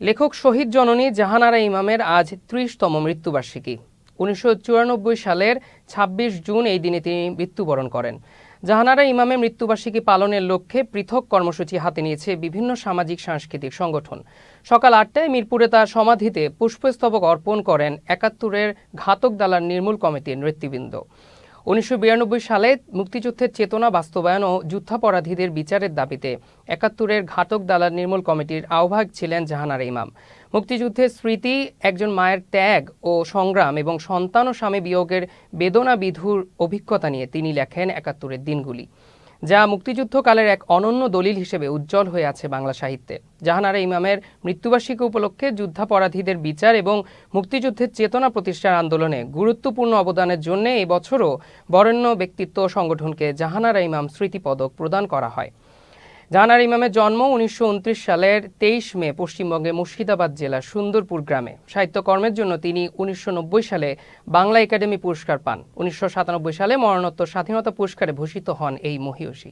লেখক শহীদ জননী জাহানারা ইমামের আজ ত্রিশতম মৃত্যুবার্ষিকী। উনিশশো চুরানব্বই সালের ২৬ জুন এই দিনে তিনি মৃত্যুবরণ করেন। জাহানারা ইমামের মৃত্যুবার্ষিকী পালনের লক্ষ্যে পৃথক কর্মসূচি হাতে নিয়েছে বিভিন্ন সামাজিক সাংস্কৃতিক সংগঠন। সকাল আটটায় মিরপুরে তার সমাধিতে পুষ্পস্তবক অর্পণ করেন একাত্তরের ঘাতক দালার নির্মূল কমিটির নেতৃবৃন্দ। উনিশশো বিরানব্বই সালে মুক্তিযুদ্ধের চেতনা বাস্তবায়ন ও যুদ্ধাপরাধীদের বিচারের দাবিতে একাত্তরের ঘাতক দালাল নির্মূল কমিটির আহ্বায়ক ছিলেন জাহানারা ইমাম। মুক্তিযুদ্ধের স্মৃতি, একজন মায়ের ত্যাগ ও সংগ্রাম এবং সন্তান ও স্বামী বিয়োগের বেদনা বিধুর অভিজ্ঞতা নিয়ে তিনি লেখেন একাত্তরের দিনগুলি। যা মুক্তিযুদ্ধকালের এক অনন্য দলিল হিসেবে উজ্জ্বল হয়ে আছে বাংলা সাহিত্যে। জাহানারা ইমামের মৃত্যুবার্ষিকী উপলক্ষে যুদ্ধাপরাধীদের বিচার এবং মুক্তিযুদ্ধের চেতনা প্রতিষ্ঠার আন্দোলনে গুরুত্বপূর্ণ অবদানের জন্য এবছরও বরেণ্য ব্যক্তিত্ব সংগঠনকে জাহানারা ইমাম স্মৃতি পদক প্রদান করা হয়। জাহানারা ইমামের জন্ম উনিশশো উনত্রিশ সালের তেইশ মে পশ্চিমবঙ্গে মুর্শিদাবাদ জেলার সুন্দরপুর গ্রামে। সাহিত্যকর্মের জন্য তিনি উনিশশো নব্বই সালে বাংলা একাডেমি পুরস্কার পান। উনিশশো সাতানব্বই সালে মরণোত্তর স্বাধীনতা পুরস্কারে ভূষিত হন এই মহীয়সী।